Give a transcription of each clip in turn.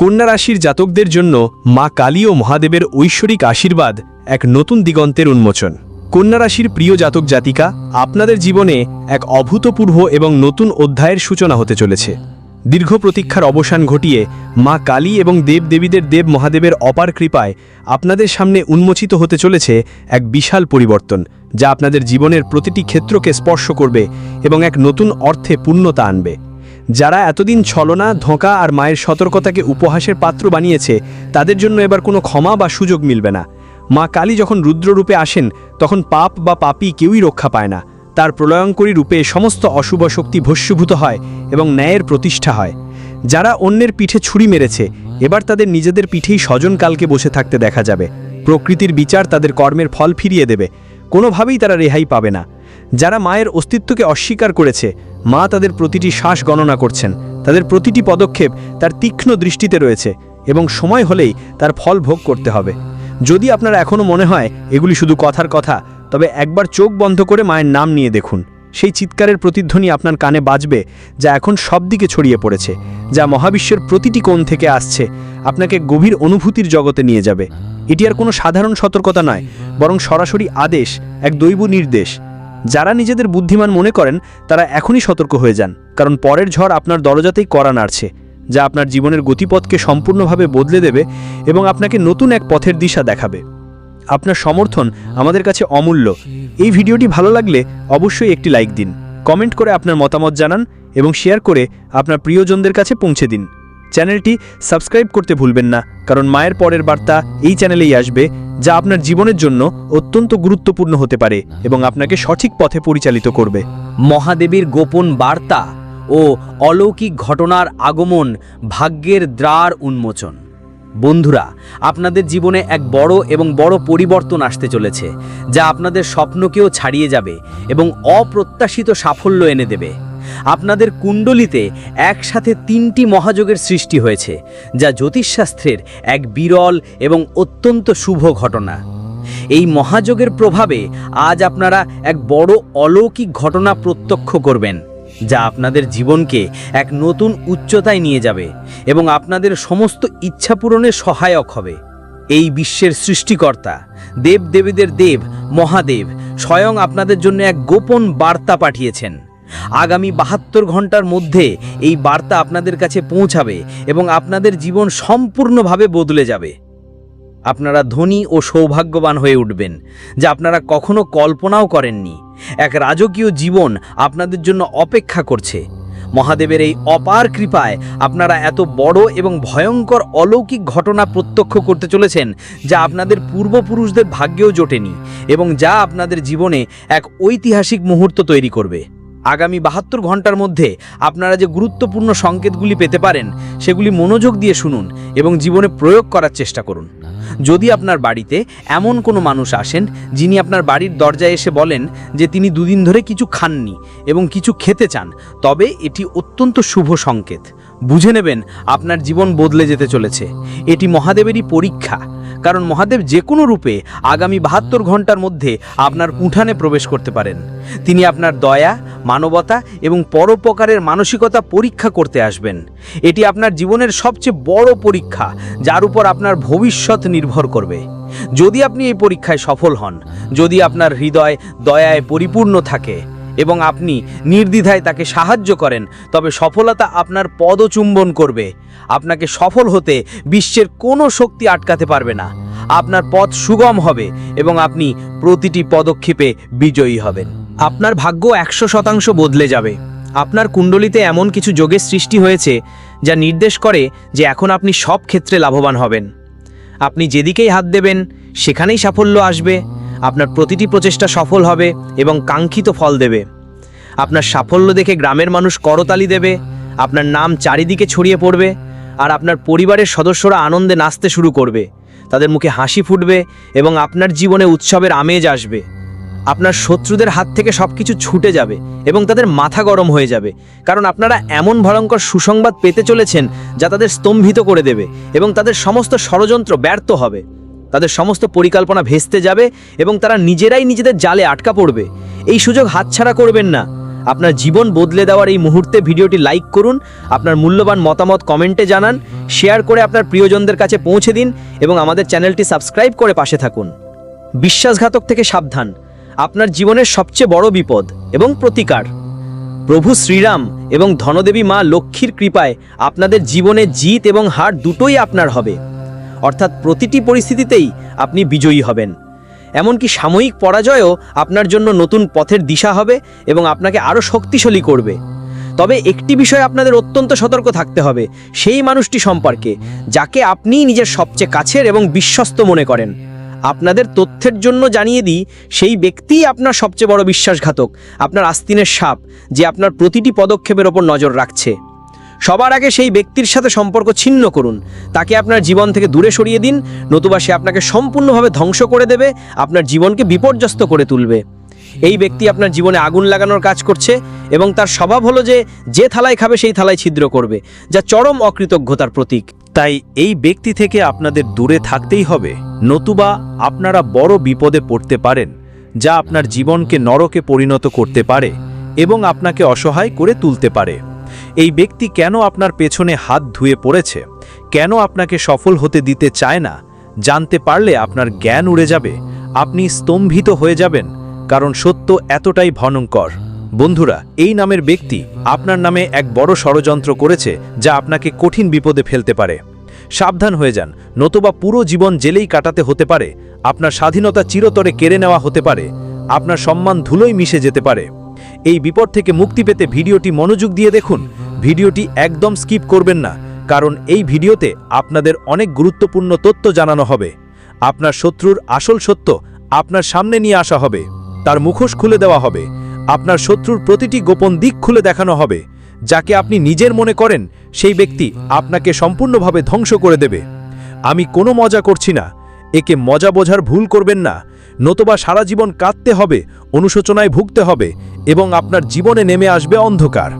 কন্যা রাশির জাতকদের জন্য মা কালী ও মহাদেবের ঐশ্বরিক আশীর্বাদ এক নতুন দিগন্তের উন্মোচন। কন্যা রাশির প্রিয় জাতক জাতিকা, আপনাদের জীবনে এক অভূতপূর্ব এবং নতুন অধ্যায়ের সূচনা হতে চলেছে। দীর্ঘ প্রতীক্ষার অবসান ঘটিয়ে মা কালী এবং দেবদেবীদের দেব মহাদেবের অপার কৃপায় আপনাদের সামনে উন্মোচিত হতে চলেছে এক বিশাল পরিবর্তন, যা আপনাদের জীবনের প্রতিটি ক্ষেত্রকে স্পর্শ করবে এবং এক নতুন অর্থে পূর্ণতা আনবে। যারা এতদিন ছলনা, ধোঁকা আর মায়ের সতর্কতাকে উপহাসের পাত্র বানিয়েছে, তাদের জন্য এবার কোনো ক্ষমা বা সুযোগ মিলবে না। মা কালী যখন রুদ্ররূপে আসেন, তখন পাপ বা পাপী কেউই রক্ষা পায় না। তার প্রলয়ঙ্করী রূপে সমস্ত অশুভ শক্তি ভস্মীভূত হয় এবং ন্যায়ের প্রতিষ্ঠা হয়। যারা অন্যের পিঠে ছুরি মেরেছে, এবার তাদের নিজেদের পিঠেই স্বজনকালকে বসে থাকতে দেখা যাবে। প্রকৃতির বিচার তাদের কর্মের ফল ফিরিয়ে দেবে। কোনোভাবেই তারা রেহাই পাবে না। যারা মায়ের অস্তিত্বকে অস্বীকার করেছে, মা তাদের প্রতিটি শ্বাস গণনা করছেন। তাদের প্রতিটি পদক্ষেপ তার তীক্ষ্ণ দৃষ্টিতে রয়েছে এবং সময় হলেই তার ফল ভোগ করতে হবে। যদি আপনার এখনও মনে হয় এগুলি শুধু কথার কথা, তবে একবার চোখ বন্ধ করে মায়ের নাম নিয়ে দেখুন। সেই চিৎকারের প্রতিধ্বনি আপনার কানে বাজবে, যা এখন সব দিকে ছড়িয়ে পড়েছে, যা মহাবিশ্বের প্রতিটি কোণ থেকে আসছে, আপনাকে গভীর অনুভূতির জগতে নিয়ে যাবে। এটি আর কোনো সাধারণ সতর্কতা নয়, বরং সরাসরি আদেশ, এক দৈব নির্দেশ। যারা নিজেদের বুদ্ধিমান মনে করেন, তারা এখনই সতর্ক হয়ে যান, কারণ পরের ঝড় আপনার দরজাতেই করা নাড়ছে, যা আপনার জীবনের গতিপথকে সম্পূর্ণভাবে বদলে দেবে এবং আপনাকে নতুন এক পথের দিশা দেখাবে। আপনার সমর্থন আমাদের কাছে অমূল্য। এই ভিডিওটি ভালো লাগলে অবশ্যই একটি লাইক দিন, কমেন্ট করে আপনার মতামত জানান এবং শেয়ার করে আপনার প্রিয়জনদের কাছে পৌঁছে দিন। চ্যানেলটি সাবস্ক্রাইব করতে ভুলবেন না, কারণ মায়ের পরের বার্তা এই চ্যানেলেই আসবে, যা আপনার জীবনের জন্য অত্যন্ত গুরুত্বপূর্ণ হতে পারে এবং আপনাকে সঠিক পথে পরিচালিত করবে। মহাদেবীর গোপন বার্তা ও অলৌকিক ঘটনার আগমন ভাগ্যের দ্বার উন্মোচন। বন্ধুরা, আপনাদের জীবনে এক বড় এবং বড় পরিবর্তন আসতে চলেছে, যা আপনাদের স্বপ্নকেও ছাড়িয়ে যাবে এবং অপ্রত্যাশিত সাফল্য এনে দেবে। আপনাদের কুণ্ডলিতে একসাথে তিনটি মহাযোগের সৃষ্টি হয়েছে, যা জ্যোতিষশাস্ত্রের এক বিরল এবং অত্যন্ত শুভ ঘটনা। এই মহাযোগের প্রভাবে আজ আপনারা এক বড় অলৌকিক ঘটনা প্রত্যক্ষ করবেন, যা আপনাদের জীবনকে এক নতুন উচ্চতায় নিয়ে যাবে এবং আপনাদের সমস্ত ইচ্ছা পূরণে সহায়ক হবে। এই বিশ্বের সৃষ্টিকর্তা দেব দেবীদের দেব, মহাদেব, স্বয়ং আপনাদের জন্য এক গোপন বার্তা পাঠিয়েছেন। আগামী বাহাত্তর ঘণ্টার মধ্যে এই বার্তা আপনাদের কাছে পৌঁছাবে এবং আপনাদের জীবন সম্পূর্ণভাবে বদলে যাবে। আপনারা ধনী ও সৌভাগ্যবান হয়ে উঠবেন, যা আপনারা কখনো কল্পনাও করেননি। এক রাজকীয় জীবন আপনাদের জন্য অপেক্ষা করছে। মহাদেবের এই অপার কৃপায় আপনারা এত বড় এবং ভয়ঙ্কর অলৌকিক ঘটনা প্রত্যক্ষ করতে চলেছেন, যা আপনাদের পূর্বপুরুষদের ভাগ্যেও জোটেনি এবং যা আপনাদের জীবনে এক ঐতিহাসিক মুহূর্ত তৈরি করবে। আগামী বাহাত্তর ঘণ্টার মধ্যে আপনারা যে গুরুত্বপূর্ণ সংকেতগুলি পেতে পারেন, সেগুলি মনোযোগ দিয়ে শুনুন এবং জীবনে প্রয়োগ করার চেষ্টা করুন। যদি আপনার বাড়িতে এমন কোনো মানুষ আসেন, যিনি আপনার বাড়ির দরজায় এসে বলেন যে তিনি দুদিন ধরে কিছু খাননি এবং কিছু খেতে চান, তবে এটি অত্যন্ত শুভ সংকেত। বুঝে নেবেন, আপনার জীবন বদলে যেতে চলেছে। এটি মহাদেবেরই পরীক্ষা। কারণ মহাদেব যে কোনো রূপে আগামী বাহাত্তর ঘণ্টার মধ্যে আপনার উঠানে প্রবেশ করতে পারেন। তিনি আপনার দয়া, মানবতা এবং পরোপকারের মানসিকতা পরীক্ষা করতে আসবেন। এটি আপনার জীবনের সবচেয়ে বড় পরীক্ষা, যার উপর আপনার ভবিষ্যৎ নির্ভর করবে। যদি আপনি এই পরীক্ষায় সফল হন, যদি আপনার হৃদয় দয়ায় পরিপূর্ণ থাকে এবং আপনি নির্দ্বিধায় তাকে সাহায্য করেন, তবে সফলতা আপনার পদচুম্বন করবে। আপনাকে সফল হতে বিশ্বের কোনো শক্তি আটকাতে পারবে না। আপনার পথ সুগম হবে এবং আপনি প্রতিটি পদক্ষেপে বিজয়ী হবেন। আপনার ভাগ্য একশো শতাংশ বদলে যাবে। আপনার কুণ্ডলিতে এমন কিছু যোগের সৃষ্টি হয়েছে, যা নির্দেশ করে যে এখন আপনি সব ক্ষেত্রে লাভবান হবেন। আপনি যেদিকেই হাত দেবেন, সেখানেই সাফল্য আসবে। আপনার প্রতিটি প্রচেষ্টা সফল হবে এবং কাঙ্ক্ষিত ফল দেবে। আপনার সাফল্য দেখে গ্রামের মানুষ করতালি দেবে, আপনার নাম চারিদিকে ছড়িয়ে পড়বে, আর আপনার পরিবারের সদস্যরা আনন্দে নাচতে শুরু করবে। তাদের মুখে হাসি ফুটবে এবং আপনার জীবনে উৎসবের আমেজ আসবে। আপনার শত্রুদের হাত থেকে সব কিছু ছুটে যাবে এবং তাদের মাথা গরম হয়ে যাবে। কারণ আপনারা এমন ভয়ঙ্কর সুসংবাদ পেতে চলেছেন যা তাদের স্তম্ভিত করে দেবে এবং তাদের সমস্ত ষড়যন্ত্র ব্যর্থ হবে। তাদের সমস্ত পরিকল্পনা ভেস্তে যাবে এবং তারা নিজেরাই নিজেদের জালে আটকা পড়বে। এই সুযোগ হাতছাড়া করবেন না। আপনার জীবন বদলে দেওয়ার এই মুহূর্তে ভিডিওটি লাইক করুন, আপনার মূল্যবান মতামত কমেন্টে জানান, শেয়ার করে আপনার প্রিয়জনদের কাছে পৌঁছে দিন এবং আমাদের চ্যানেলটি সাবস্ক্রাইব করে পাশে থাকুন। বিশ্বাসঘাতক থেকে সাবধান, আপনার জীবনের সবচেয়ে বড় বিপদ এবং প্রতিকার। প্রভু শ্রীরাম এবং ধনদেবী মা লক্ষ্মীর কৃপায় আপনাদের জীবনে জিত এবং হার দুটোই আপনার হবে। অর্থাৎ প্রতিটি পরিস্থিতিতেই আপনি বিজয়ী হবেন। এমনকি সাময়িক পরাজয়ও আপনার জন্য নতুন পথের দিশা হবে এবং আপনাকে আরও শক্তিশালী করবে। তবে একটি বিষয়ে আপনাদের অত্যন্ত সতর্ক থাকতে হবে, সেই মানুষটি সম্পর্কে, যাকে আপনিই নিজের সবচেয়ে কাছের এবং বিশ্বস্ত মনে করেন। আপনাদের তথ্যের জন্য জানিয়ে দিই, সেই ব্যক্তিই আপনার সবচেয়ে বড় বিশ্বাসঘাতক, আপনার আস্তিনের সাপ, যে আপনার প্রতিটি পদক্ষেপের ওপর নজর রাখছে। সবার আগে সেই ব্যক্তির সাথে সম্পর্ক ছিন্ন করুন। তাকে আপনার জীবন থেকে দূরে সরিয়ে দিন। নতুবা সে আপনাকে সম্পূর্ণভাবে ধ্বংস করে দেবে। আপনার জীবনকে বিপর্যস্ত করে তুলবে। এই ব্যক্তি আপনার জীবনে আগুন লাগানোর কাজ করছে এবং তার স্বভাব হলো যে যে থালায় খাবে সেই থালায় ছিদ্র করবে, যা চরম অকৃতজ্ঞতার প্রতীক। তাই এই ব্যক্তি থেকে আপনাদের দূরে থাকতেই হবে। নতুবা আপনারা বড় বিপদে পড়তে পারেন, যা আপনার জীবনকে নরকে পরিণত করতে পারে এবং আপনাকে অসহায় করে তুলতে পারে। এই ব্যক্তি কেন আপনার পেছনে হাত ধুয়ে পড়েছে? কেন আপনাকে সফল হতে দিতে চায় না? জানতে পারলে আপনার জ্ঞান উড়ে যাবে। আপনি স্তম্ভিত হয়ে যাবেন, কারণ সত্য এতটাই ভয়ঙ্কর। বন্ধুরা, এই নামের ব্যক্তি আপনার নামে এক বড় ষড়যন্ত্র করেছে যা আপনাকে কঠিন বিপদে ফেলতে পারে। সাবধান হয়ে যান, নতুবা পুরো জীবন জেলেই কাটাতে হতে পারে। আপনার স্বাধীনতা চিরতরে কেড়ে নেওয়া হতে পারে। আপনার সম্মান ধুলোই মিশে যেতে পারে। এই বিপদ থেকে মুক্তি পেতে ভিডিওটি মনোযোগ দিয়ে দেখুন। ভিডিওটি একদম স্কিপ করবেন না, কারণ এই ভিডিওতে আপনাদের অনেক গুরুত্বপূর্ণ তথ্য জানানো হবে। আপনার শত্রুর আসল সত্য আপনার সামনে নিয়ে আসা হবে, তার মুখোশ খুলে দেওয়া হবে, আপনার শত্রুর প্রতিটি গোপন দিক খুলে দেখানো হবে, যাকে আপনি নিজের মনে করেন সেই ব্যক্তি আপনাকে সম্পূর্ণভাবে ধ্বংস করে দেবে। আমি কোনো মজা করছি না, একে মজা বোঝার ভুল করবেন না, নতুবা সারা জীবন কাঁদতে হবে, অনুশোচনায় ভুগতে হবে, এবং আপনার জীবনে নেমে আসবে অন্ধকার।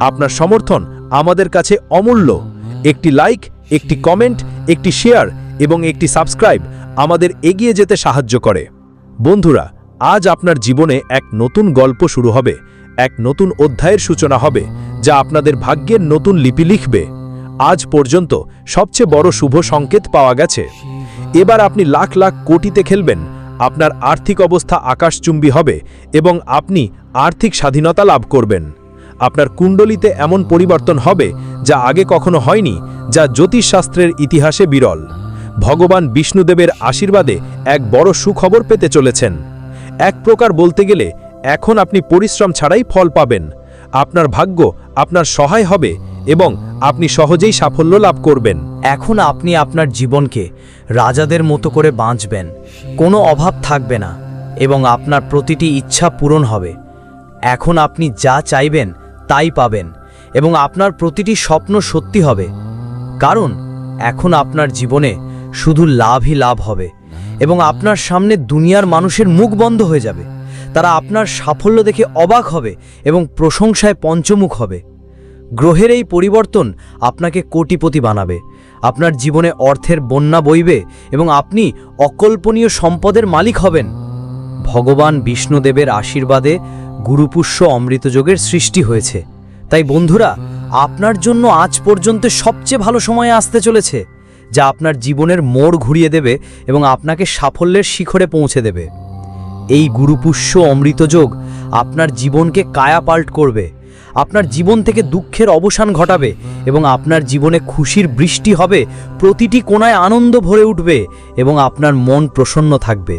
আপনার সমর্থন আমাদের কাছে অমূল্য। একটি লাইক একটি কমেন্ট একটি শেয়ার এবং একটি সাবস্ক্রাইব আমাদের এগিয়ে যেতে সাহায্য করে। বন্ধুরা, আজ আপনার জীবনে এক নতুন গল্প শুরু হবে, এক নতুন অধ্যায়ের সূচনা হবে, যা আপনাদের ভাগ্যের নতুন লিপি লিখবে। আজ পর্যন্ত সবচেয়ে বড় শুভ সংকেত পাওয়া গেছে। এবার আপনি লাখ লাখ কোটিতে খেলবেন, আপনার আর্থিক অবস্থা আকাশচুম্বী হবে এবং আপনি আর্থিক স্বাধীনতা লাভ করবেন। আপনার কুণ্ডলিতে এমন পরিবর্তন হবে যা আগে কখনো হয়নি, যা জ্যোতিষশাস্ত্রের ইতিহাসে বিরল। ভগবান বিষ্ণুদেবের আশীর্বাদে এক বড় সুখবর পেতে চলেছেন। এক প্রকার বলতে গেলে, এখন আপনি পরিশ্রম ছাড়াই ফল পাবেন। আপনার ভাগ্য আপনার সহায় হবে এবং আপনি সহজেই সাফল্য লাভ করবেন। এখন আপনি আপনার জীবনকে রাজাদের মতো করে বাঁচবেন। কোনো অভাব থাকবে না এবং আপনার প্রতিটি ইচ্ছা পূরণ হবে। এখন আপনি যা চাইবেন তাই পাবেন এবং আপনার প্রতিটি স্বপ্ন সত্যি হবে। কারণ এখন আপনার জীবনে শুধু লাভই লাভ হবে এবং আপনার সামনে দুনিয়ার মানুষের মুখ বন্ধ হয়ে যাবে। তারা আপনার সাফল্য দেখে অবাক হবে এবং প্রশংসায় পঞ্চমুখ হবে। গ্রহের এই পরিবর্তন আপনাকে কোটিপতি বানাবে। আপনার জীবনে অর্থের বন্যা বইবে এবং আপনি অকল্পনীয় সম্পদের মালিক হবেন। ভগবান বিষ্ণুদেবের আশীর্বাদে গুরুপুষ্য অমৃতযোগের সৃষ্টি হয়েছে। তাই বন্ধুরা, আপনার জন্য আজ পর্যন্ত সবচেয়ে ভালো সময় আসতে চলেছে, যা আপনার জীবনের মোড় ঘুরিয়ে দেবে এবং আপনাকে সাফল্যের শিখরে পৌঁছে দেবে। এই গুরুপুষ্য অমৃতযোগ আপনার জীবনকে কায়াপাল্ট করবে, আপনার জীবন থেকে দুঃখের অবসান ঘটাবে এবং আপনার জীবনে খুশির বৃষ্টি হবে, প্রতিটি কোণায় আনন্দ ভরে উঠবে এবং আপনার মন প্রসন্ন থাকবে।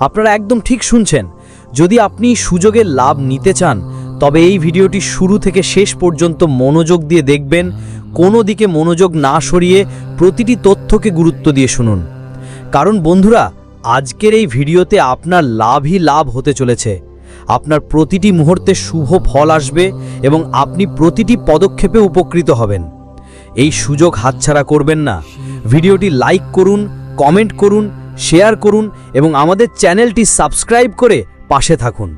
আপনারা একদম ঠিক শুনছেন। যদি আপনি সুযোগের লাভ নিতে চান, তবে এই ভিডিওটি শুরু থেকে শেষ পর্যন্ত মনোযোগ দিয়ে দেখবেন, কোনো দিকে মনোযোগ না সরিয়ে প্রতিটি তথ্যকে গুরুত্ব দিয়ে শুনুন। কারণ বন্ধুরা, আজকের এই ভিডিওতে আপনার লাভই লাভ হতে চলেছে। আপনার প্রতিটি মুহূর্তে শুভ ফল আসবে এবং আপনি প্রতিটি পদক্ষেপে উপকৃত হবেন। এই সুযোগ হাতছাড়া করবেন না। ভিডিওটি লাইক করুন, কমেন্ট করুন শেয়ার করুন এবং আমাদের চ্যানেলটি সাবস্ক্রাইব করে পাশে থাকুন।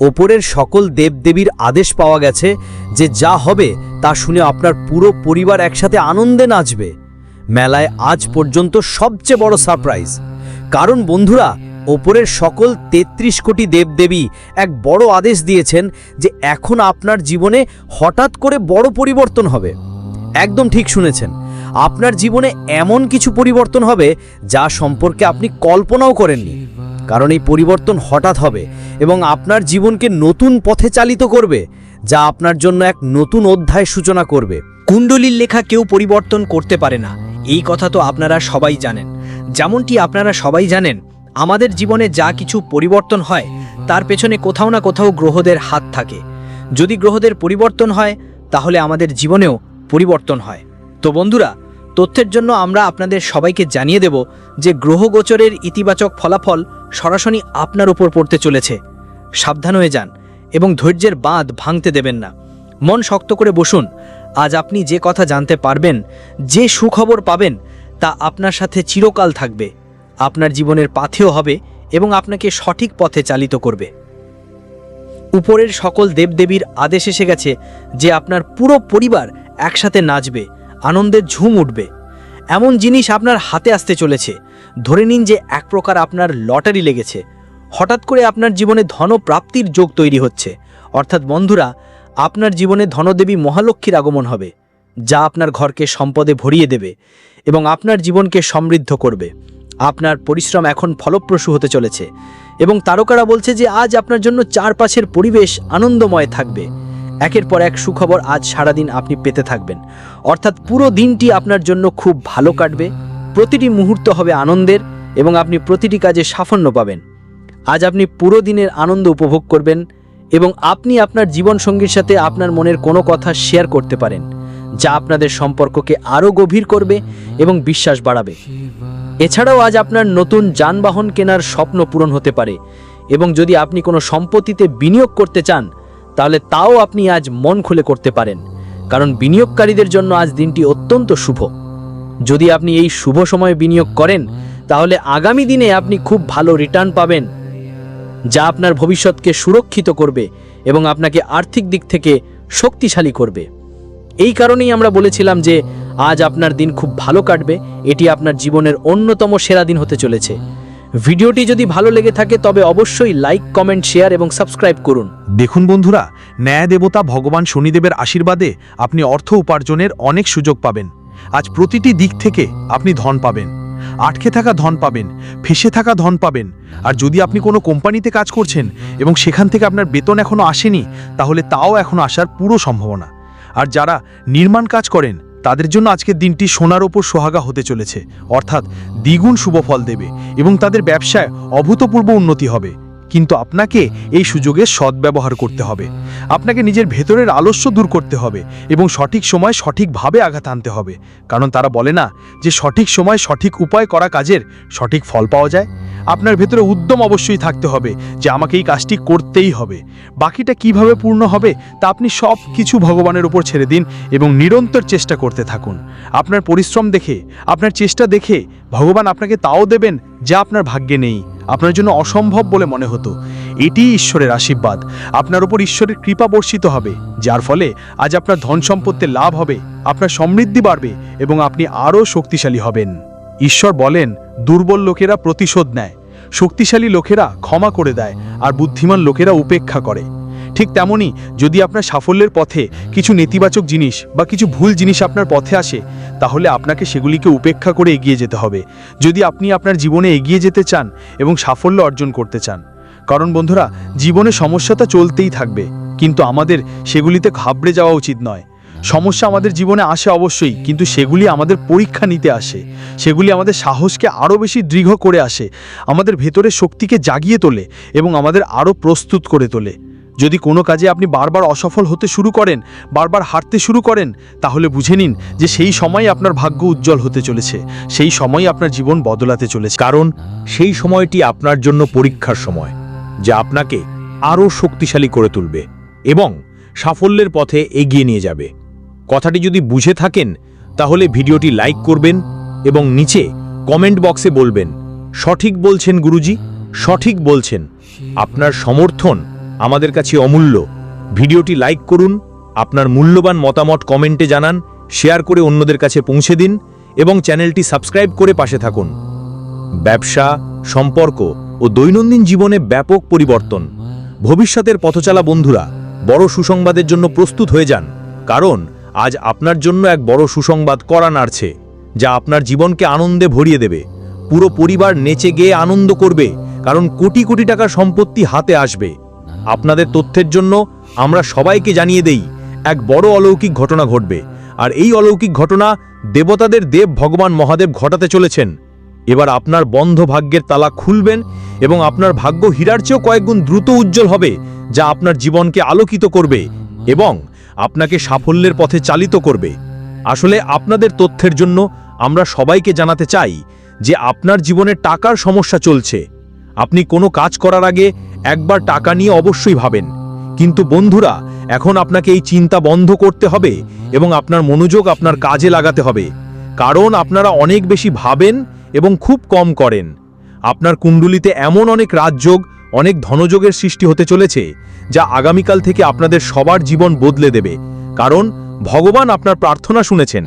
ওপরের সকল দেবদেবীর আদেশ পাওয়া গেছে যে যা হবে তা শুনে আপনার পুরো পরিবার একসাথে আনন্দে নাচবে। মেলায় আজ পর্যন্ত সবচেয়ে বড় সারপ্রাইজ। কারণ বন্ধুরা, ওপরের সকল ৩৩ কোটি দেবদেবী এক বড় আদেশ দিয়েছেন যে এখন আপনার জীবনে হঠাৎ করে বড় পরিবর্তন হবে। একদম ঠিক শুনেছেন। আপনার জীবনে এমন কিছু পরিবর্তন হবে যা সম্পর্কে আপনি কল্পনাও করেননি। কারণ এই পরিবর্তন হঠাৎ হবে এবং আপনার জীবনকে নতুন পথে চালিত করবে, যা আপনার জন্য এক নতুন অধ্যায় সূচনা করবে। কুণ্ডলীর লেখা কেউ পরিবর্তন করতে পারে না। এই কথা তো আপনারা সবাই জানেন। যেমনটি আপনারা সবাই জানেন, আমাদের জীবনে যা কিছু পরিবর্তন হয়, তার পেছনে কোথাও না কোথাও গ্রহদের হাত থাকে। যদি গ্রহদের পরিবর্তন হয়, তাহলে আমাদের জীবনেও পরিবর্তন হয়। তো বন্ধুরা তথ্যের জন্য আমরা আপনাদের সবাইকে জানিয়ে দেব যে গ্রহগোচরের ইতিবাচক ফলাফল সরাসরি আপনার উপর পড়তে চলেছে। সাবধান হয়ে যান এবং ধৈর্যের বাঁধ ভাঙতে দেবেন না। মন শক্ত করে বসুন। আজ আপনি যে কথা জানতে পারবেন, যে সুখবর পাবেন, তা আপনার সাথে চিরকাল থাকবে। আপনার জীবনের পাথেও হবে এবং আপনাকে সঠিক পথে চালিত করবে। উপরের সকল দেবদেবীর আদেশ এসে গেছে যে আপনার পুরো পরিবার একসাথে নাচবে। আনন্দের ঝুম উঠবে। এমন জিনিস আপনার হাতে আসতে চলেছে। ধরে নিন যে এক প্রকার আপনার লটারি লেগেছে। হঠাৎ করে আপনার জীবনে ধনপ্রাপ্তির যোগ তৈরি হচ্ছে। অর্থাৎ বন্ধুরা, আপনার জীবনে ধনদেবী মহালক্ষ্মীর আগমন হবে, যা আপনার ঘরকে সম্পদে ভরিয়ে দেবে এবং আপনার জীবনকে সমৃদ্ধ করবে। আপনার পরিশ্রম এখন ফলপ্রসূ হতে চলেছে এবং তারকারা বলছে যে আজ আপনার জন্য চারপাশের পরিবেশ আনন্দময় থাকবে। একের পর এক সুখবর আজ সারাদিন আপনি পেতে থাকবেন। অর্থাৎ পুরো দিনটি আপনার জন্য খুব ভালো কাটবে। প্রতিটি মুহূর্ত হবে আনন্দের এবং আপনি প্রতিটি কাজে সাফল্য পাবেন। আজ আপনি পুরো দিনের আনন্দ উপভোগ করবেন এবং আপনি আপনার জীবনসঙ্গীর সাথে আপনার মনের কোনো কথা শেয়ার করতে পারেন, যা আপনাদের সম্পর্ককে আরও গভীর করবে এবং বিশ্বাস বাড়াবে। এছাড়াও আজ আপনার নতুন যানবাহন কেনার স্বপ্ন পূরণ হতে পারে এবং যদি আপনি কোনো সম্পত্তিতে বিনিয়োগ করতে চান তাহলে তাও আপনি আজ মন খুলে করতে পারেন, কারণ বিনিয়োগকারীদের জন্য আজ দিনটি অত্যন্ত শুভ। যদি আপনি এই শুভ সময়ে বিনিয়োগ করেন, তাহলে আগামী দিনে আপনি খুব ভালো রিটার্ন পাবেন, যা আপনার ভবিষ্যৎকে সুরক্ষিত করবে এবং আপনাকে আর্থিক দিক থেকে শক্তিশালী করবে। এই কারণেই আমরা বলেছিলাম যে, আজ আপনার দিন খুব ভালো কাটবে, এটি আপনার জীবনের অন্যতম সেরা দিন হতে চলেছে। ভিডিওটি যদি ভালো লেগে থাকে, তবে অবশ্যই লাইক কমেন্ট শেয়ার এবং সাবস্ক্রাইব করুন। দেখুন বন্ধুরা, ন্যায় দেবতা ভগবান শনিদেবের আশীর্বাদে আপনি অর্থ উপার্জনের অনেক সুযোগ পাবেন। আজ প্রতিটি দিক থেকে আপনি ধন পাবেন। আটকে থাকা ধন পাবেন, ফেসে থাকা ধন পাবেন। আর যদি আপনি কোনো কোম্পানিতে কাজ করছেন এবং সেখান থেকে আপনার বেতন এখনও আসেনি, তাহলে তাও এখনও আসার পুরো সম্ভাবনা। আর যারা নির্মাণ কাজ করেন তাদের জন্য আজকের দিনটি সোনার ওপর সোহাগা হতে চলেছে। অর্থাৎ দ্বিগুণ শুভ ফল দেবে এবং তাদের ব্যবসায় অভূতপূর্ব উন্নতি হবে। কিন্তু আপনাকে এই সুযোগের সদ্ব্যবহার করতে হবে। আপনাকে নিজের ভেতরের আলস্য দূর করতে হবে এবং সঠিক সময় সঠিকভাবে আঘাত আনতে হবে। কারণ তারা বলে না যে সঠিক সময় সঠিক উপায় করা কাজের সঠিক ফল পাওয়া যায়। আপনার ভেতরে উদ্যম অবশ্যই থাকতে হবে যে আমাকে এই কাজটি করতেই হবে। বাকিটা কীভাবে পূর্ণ হবে তা আপনি সব কিছু ভগবানের উপর ছেড়ে দিন এবং নিরন্তর চেষ্টা করতে থাকুন। আপনার পরিশ্রম দেখে, আপনার চেষ্টা দেখে ভগবান আপনাকে তাও দেবেন যা আপনার ভাগ্যে নেই। আপনার জন্য অসম্ভব বলে মনে হতো। এটিই ঈশ্বরের আশীর্বাদ। আপনার উপর ঈশ্বরের কৃপা বর্ষিত হবে, যার ফলে আজ আপনার ধন সম্পত্তির লাভ হবে, আপনার সমৃদ্ধি বাড়বে এবং আপনি আরও শক্তিশালী হবেন। ঈশ্বর বলেন, দুর্বল লোকেরা প্রতিশোধ নেয়। শক্তিশালী লোকেরা ক্ষমা করে দেয় আর বুদ্ধিমান লোকেরা উপেক্ষা করে। ঠিক তেমনি, যদি আপনার সাফল্যের পথে কিছু নেতিবাচক জিনিস বা কিছু ভুল জিনিস আপনার পথে আসে, তাহলে আপনাকে সেগুলিকে উপেক্ষা করে এগিয়ে যেতে হবে। যদি আপনি আপনার জীবনে এগিয়ে যেতে চান এবং সাফল্য অর্জন করতে চান কারণ বন্ধুরা, জীবনে সমস্যা তো চলতেই থাকবে, কিন্তু আমাদের সেগুলিতে ঘাবড়ে যাওয়া উচিত নয়। সমস্যা আমাদের জীবনে আসে অবশ্যই, কিন্তু সেগুলি আমাদের পরীক্ষা নিতে আসে। সেগুলি আমাদের সাহসকে আরও বেশি দৃঢ় করে আসে, আমাদের ভেতরের শক্তিকে জাগিয়ে তোলে এবং আমাদের আরও প্রস্তুত করে তোলে। যদি কোনো কাজে আপনি বারবার অসফল হতে শুরু করেন, বারবার হারতে শুরু করেন, তাহলে বুঝে নিন যে সেই সময় আপনার ভাগ্য উজ্জ্বল হতে চলেছে, সেই সময় আপনার জীবন বদলাতে চলেছে। কারণ সেই সময়টি আপনার জন্য পরীক্ষার সময়। যা আপনাকে আরও শক্তিশালী করে তুলবে এবং সাফল্যের পথে এগিয়ে নিয়ে যাবে। কথাটি যদি বুঝে থাকেন, তাহলে ভিডিওটি লাইক করবেন এবং নিচে কমেন্ট বক্সে বলবেন, সঠিক বলছেন গুরুজি, সঠিক বলছেন। আপনার সমর্থন আমাদের কাছে অমূল্য। ভিডিওটি লাইক করুন, আপনার মূল্যবান মতামত কমেন্টে জানান, শেয়ার করে অন্যদের কাছে পৌঁছে দিন এবং চ্যানেলটি সাবস্ক্রাইব করে পাশে থাকুন। ব্যবসা, সম্পর্ক ও দৈনন্দিন জীবনে ব্যাপক পরিবর্তন। ভবিষ্যতের পথচালা বন্ধুরা, বড় সুসংবাদের জন্য প্রস্তুত হয়ে যান, কারণ আজ আপনার জন্য এক বড় সুসংবাদ করা নাড়ছে, যা আপনার জীবনকে আনন্দে ভরিয়ে দেবে। পুরো পরিবার নেচে গিয়ে আনন্দ করবে, কারণ কোটি কোটি টাকার সম্পত্তি হাতে আসবে। আপনাদের তথ্যের জন্য আমরা সবাইকে জানিয়ে দেই, এক বড় অলৌকিক ঘটনা ঘটবে। আর এই অলৌকিক ঘটনা দেবতাদের দেব ভগবান মহাদেব ঘটাতে চলেছেন। এবার আপনার বন্ধ ভাগ্যের তালা খুলবেন এবং আপনার ভাগ্য হীরার চেয়েও কয়েকগুণ দ্রুত উজ্জ্বল হবে, যা আপনার জীবনকে আলোকিত করবে এবং আপনাকে সাফল্যের পথে চালিত করবে। আসলে আপনাদের তথ্যের জন্য আমরা সবাইকে জানাতে চাই যে আপনার জীবনে টাকার সমস্যা চলছে। আপনি কোনো কাজ করার আগে একবার টাকা নিয়ে অবশ্যই ভাবেন। কিন্তু বন্ধুরা, এখন আপনাকে এই চিন্তা বন্ধ করতে হবে এবং আপনার মনোযোগ আপনার কাজে লাগাতে হবে। কারণ আপনারা অনেক বেশি ভাবেন এবং খুব কম করেন। আপনার কুণ্ডলিতে এমন অনেক রাজযোগ, অনেক ধনযোগের সৃষ্টি হতে চলেছে, যা আগামীকাল থেকে আপনাদের সবার জীবন বদলে দেবে। কারণ, ভগবান আপনার প্রার্থনা শুনেছেন।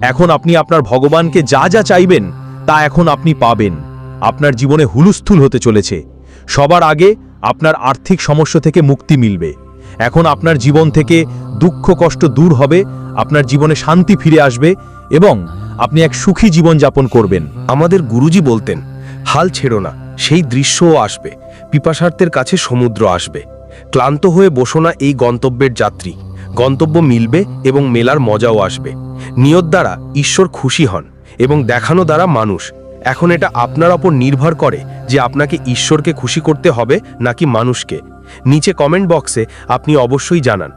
এখন আপনি আপনার ভগবানকে যা যা চাইবেন, তা এখন আপনি পাবেন। আপনার জীবনে হুলুস্থুল হতে চলেছে। সবার আগে আপনার আর্থিক সমস্যা থেকে মুক্তি মিলবে। এখন আপনার জীবন থেকে দুঃখ কষ্ট দূর হবে, আপনার জীবনে শান্তি ফিরে আসবে এবং আপনি এক সুখী জীবন যাপন করবেন। আমাদের গুরুজি বলতেন, হাল ছেড়ো না, সেই দৃশ্যও আসবে, পিপাসার্থের কাছে সমুদ্র আসবে। ক্লান্ত হয়ে বসো না এই গন্তব্যের যাত্রী। গন্তব্য মিলবে এবং মেলার মজাও আসবে। নিয়ত দ্বারা ঈশ্বর খুশি হন এবং দেখানো দ্বারা মানুষ। এখন এটা আপনার ওপর নির্ভর করে যে আপনাকে ঈশ্বরকে খুশি করতে হবে নাকি মানুষকে। নিচে কমেন্ট বক্সে আপনি অবশ্যই জানান।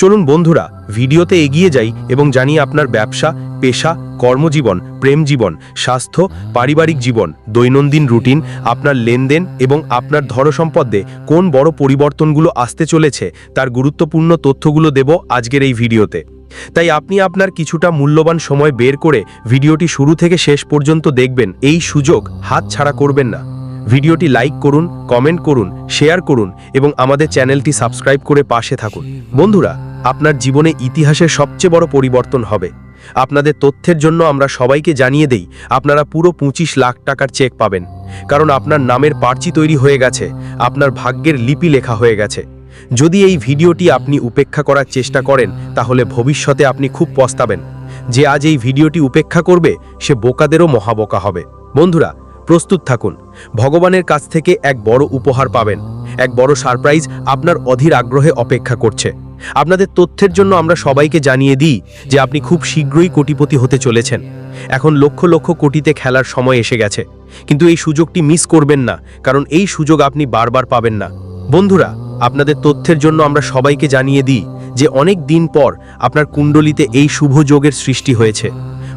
চলুন বন্ধুরা, ভিডিওতে এগিয়ে যাই এবং জানি আপনার ব্যবসা, পেশা, কর্মজীবন, প্রেম জীবন, স্বাস্থ্য, পারিবারিক জীবন, দৈনন্দিন রুটিন, আপনার লেনদেন এবং আপনার ধরসম্পদে কোন বড় পরিবর্তনগুলো আসতে চলেছে তার গুরুত্বপূর্ণ তথ্যগুলো দেব আজকের এই ভিডিওতে। তাই আপনি আপনার কিছুটা মূল্যবান সময় বের করে ভিডিওটি শুরু থেকে শেষ পর্যন্ত দেখবেন, এই সুযোগ হাত ছাড়া করবেন না। ভিডিওটি লাইক করুন, কমেন্ট করুন, শেয়ার করুন এবং আমাদের চ্যানেলটি সাবস্ক্রাইব করে পাশে থাকুন। বন্ধুরা, আপনার জীবনে ইতিহাসের সবচেয়ে বড় পরিবর্তন হবে। আপনাদের তথ্যের জন্য আমরা সবাইকে জানিয়ে দেই, আপনারা পুরো পঁচিশ লাখ টাকার চেক পাবেন। কারণ আপনার নামের পার্চি তৈরি হয়ে গেছে, আপনার ভাগ্যের লিপি লেখা হয়ে গেছে। যদি এই ভিডিওটি আপনি উপেক্ষা করার চেষ্টা করেন, তাহলে ভবিষ্যতে আপনি খুব পস্তাবেন। যে আজ এই ভিডিওটি উপেক্ষা করবে, সে বোকাদেরও মহাবোকা হবে। বন্ধুরা প্রস্তুত থাকুন। ভগবানের কাছ থেকে এক বড় উপহার পাবেন। এক বড় সারপ্রাইজ আপনার অধীর আগ্রহে অপেক্ষা করছে। আপনাদের তথ্যের জন্য আমরা সবাইকে জানিয়ে দিই যে আপনি খুব শীঘ্রই কোটিপতি হতে চলেছেন। এখন লক্ষ লক্ষ কোটিতে খেলার সময় এসে গেছে। কিন্তু এই সুযোগটি মিস করবেন না, কারণ এই সুযোগ আপনি বারবার পাবেন না। বন্ধুরা, আপনাদের তথ্যের জন্য আমরা সবাইকে জানিয়ে দিই যে অনেক দিন পর আপনার কুণ্ডলিতে এই শুভ যোগের সৃষ্টি হয়েছে।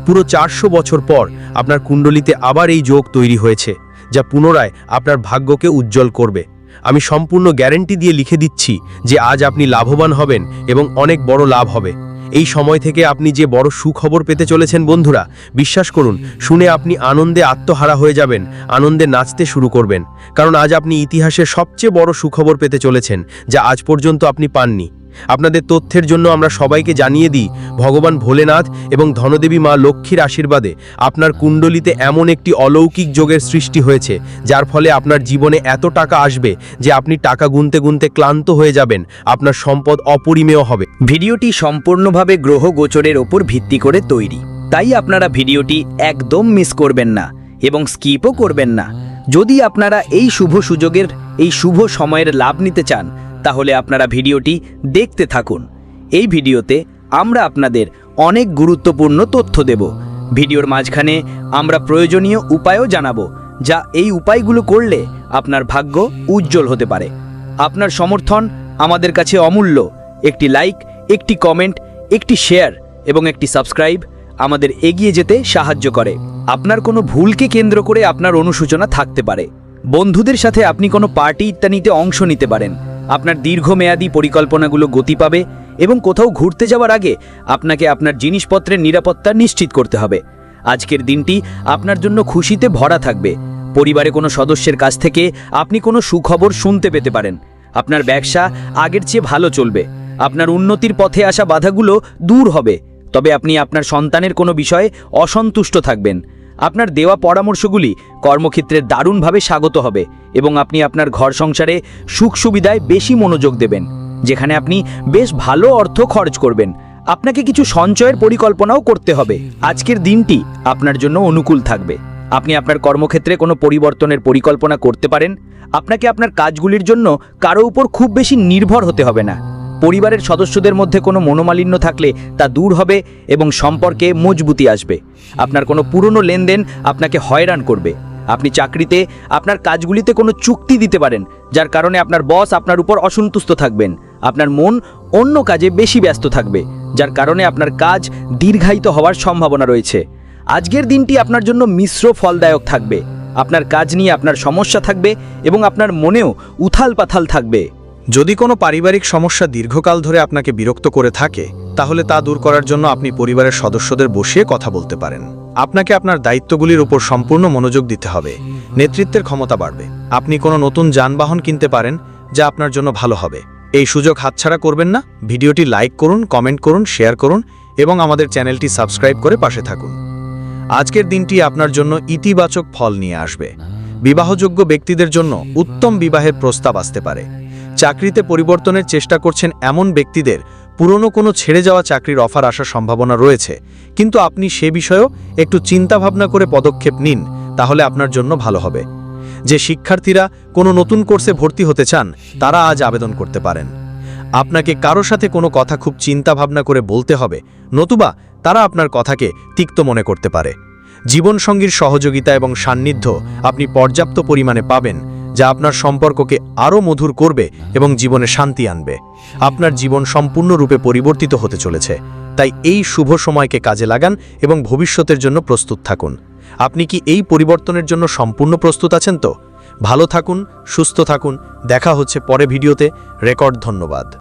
পুরো চারশো বছর পর আপনার কুণ্ডলিতে আবার এই যোগ তৈরি হয়েছে, যা পুনরায় আপনার ভাগ্যকে উজ্জ্বল করবে। আমি সম্পূর্ণ গ্যারেন্টি দিয়ে লিখে দিচ্ছি যে আজ আপনি লাভবান হবেন এবং অনেক বড় লাভ হবে। এই সময় থেকে আপনি যে বড় সুখবর পেতে চলেছেন বন্ধুরা, বিশ্বাস করুন, শুনে আপনি আনন্দে আত্মহারা হয়ে যাবেন, আনন্দে নাচতে শুরু করবেন। কারণ আজ আপনি ইতিহাসের সবচেয়ে বড় সুখবর পেতে চলেছেন, যা আজ পর্যন্ত আপনি পাননি। আপনাদের তথ্যের জন্য আমরা সবাইকে জানিয়ে দিই, ভগবান ভোলেনাথ এবং ধনদেবী মা লক্ষ্মীর আশীর্বাদে আপনার কুণ্ডলিতে এমন একটি অলৌকিক যোগের সৃষ্টি হয়েছে, যার ফলে আপনার জীবনে এত টাকা আসবে যে আপনি টাকা গুনতে গুনতে ক্লান্ত হয়ে যাবেন, আপনার সম্পদ অপরিমেয় হবে। ভিডিওটি সম্পূর্ণভাবে গ্রহ গোচরের ওপর ভিত্তি করে তৈরি। তাই আপনারা ভিডিওটি একদম মিস করবেন না এবং স্কিপও করবেন না। যদি আপনারা এই শুভ সুযোগের, এই শুভ সময়ের লাভ নিতে চান তাহলে আপনারা ভিডিওটি দেখতে থাকুন। এই ভিডিওতে আমরা আপনাদের অনেক গুরুত্বপূর্ণ তথ্য দেব। ভিডিওর মাঝখানে আমরা প্রয়োজনীয় উপায়ও জানাব, যা এই উপায়গুলো করলে আপনার ভাগ্য উজ্জ্বল হতে পারে। আপনার সমর্থন আমাদের কাছে অমূল্য। একটি লাইক, একটি কমেন্ট, একটি শেয়ার এবং একটি সাবস্ক্রাইব আমাদের এগিয়ে যেতে সাহায্য করে। আপনার কোনো ভুলকে কেন্দ্র করে আপনার অনুসূচনা থাকতে পারে। বন্ধুদের সাথে আপনি কোনো পার্টি ইত্যাদিতে অংশ নিতে পারেন। আপনার দীর্ঘমেয়াদী পরিকল্পনাগুলো গতি পাবে এবং কোথাও ঘুরতে যাওয়ার আগে আপনাকে আপনার জিনিসপত্রের নিরাপত্তা নিশ্চিত করতে হবে। আজকের দিনটি আপনার জন্য খুশিতে ভরা থাকবে। পরিবারে কোনো সদস্যের কাছ থেকে আপনি কোনো সুখবর শুনতে পেতে পারেন। আপনার ব্যবসা আগের চেয়ে ভালো চলবে। আপনার উন্নতির পথে আসা বাধাগুলো দূর হবে। তবে আপনি আপনার সন্তানের কোনো বিষয়ে অসন্তুষ্ট থাকবেন। আপনার দেওয়া পরামর্শগুলি কর্মক্ষেত্রে দারুণভাবে স্বাগত হবে এবং আপনি আপনার ঘর সংসারে সুখ সুবিধায় বেশি মনোযোগ দেবেন, যেখানে আপনি বেশ ভালো অর্থ খরচ করবেন। আপনাকে কিছু সঞ্চয়ের পরিকল্পনাও করতে হবে। আজকের দিনটি আপনার জন্য অনুকূল থাকবে। আপনি আপনার কর্মক্ষেত্রে কোনো পরিবর্তনের পরিকল্পনা করতে পারেন। আপনাকে আপনার কাজগুলির জন্য কারও উপর খুব বেশি নির্ভর হতে হবে না। পরিবারের সদস্যদের মধ্যে কোনো মনোমালিন্য থাকলে তা দূর হবে এবং সম্পর্কে মজবুতি আসবে। আপনার কোনো পুরনো লেনদেন আপনাকে হয়রান করবে। আপনি চাকরিতে আপনার কাজগুলিতে কোনো চুক্তি দিতে পারেন, যার কারণে আপনার বস আপনার উপর অসন্তুষ্ট থাকবেন। আপনার মন অন্য কাজে বেশি ব্যস্ত থাকবে, যার কারণে আপনার কাজ দীর্ঘায়িত হওয়ার সম্ভাবনা রয়েছে। আজকের দিনটি আপনার জন্য মিশ্র ফলদায়ক থাকবে। আপনার কাজ নিয়ে আপনার সমস্যা থাকবে এবং আপনার মনেও উথাল পাথাল থাকবে। যদি কোনো পারিবারিক সমস্যা দীর্ঘকাল ধরে আপনাকে বিরক্ত করে থাকে, তাহলে তা দূর করার জন্য আপনি পরিবারের সদস্যদের বসিয়ে কথা বলতে পারেন। আপনাকে আপনার দায়িত্বগুলির উপর সম্পূর্ণ মনোযোগ দিতে হবে। নেতৃত্বের ক্ষমতা বাড়বে। আপনি কোনো নতুন যানবাহন কিনতে পারেন, যা আপনার জন্য ভালো হবে। এই সুযোগ হাতছাড়া করবেন না। ভিডিওটি লাইক করুন, কমেন্ট করুন, শেয়ার করুন এবং আমাদের চ্যানেলটি সাবস্ক্রাইব করে পাশে থাকুন। আজকের দিনটি আপনার জন্য ইতিবাচক ফল নিয়ে আসবে। বিবাহযোগ্য ব্যক্তিদের জন্য উত্তম বিবাহের প্রস্তাব আসতে পারে। চাকরিতে পরিবর্তনের চেষ্টা করছেন এমন ব্যক্তিদের পুরনো কোনো ছেড়ে যাওয়া চাকরির অফার আসার সম্ভাবনা রয়েছে। কিন্তু আপনি সে বিষয়েও একটু চিন্তাভাবনা করে পদক্ষেপ নিন, তাহলে আপনার জন্য ভালো হবে। যে শিক্ষার্থীরা কোনো নতুন কোর্সে ভর্তি হতে চান, তারা আজ আবেদন করতে পারেন। আপনাকে কারও সাথে কোনো কথা খুব চিন্তা ভাবনা করে বলতে হবে, নতুবা তারা আপনার কথাকে তিক্ত মনে করতে পারে। জীবনসঙ্গীর সহযোগিতা এবং সান্নিধ্য আপনি পর্যাপ্ত পরিমাণে পাবেন যা আপনার সম্পর্ককে আরও মধুর করবে এবং জীবনে শান্তি আনবে। আপনার জীবন সম্পূর্ণরূপে পরিবর্তিত হতে চলেছে। তাই এই শুভ সময়কে কাজে লাগান এবং ভবিষ্যতের জন্য প্রস্তুত থাকুন। আপনি কি এই পরিবর্তনের জন্য সম্পূর্ণ প্রস্তুত আছেন তো? ভালো থাকুন, সুস্থ থাকুন। দেখা হচ্ছে পরে ভিডিওতে। রেকর্ড ধন্যবাদ।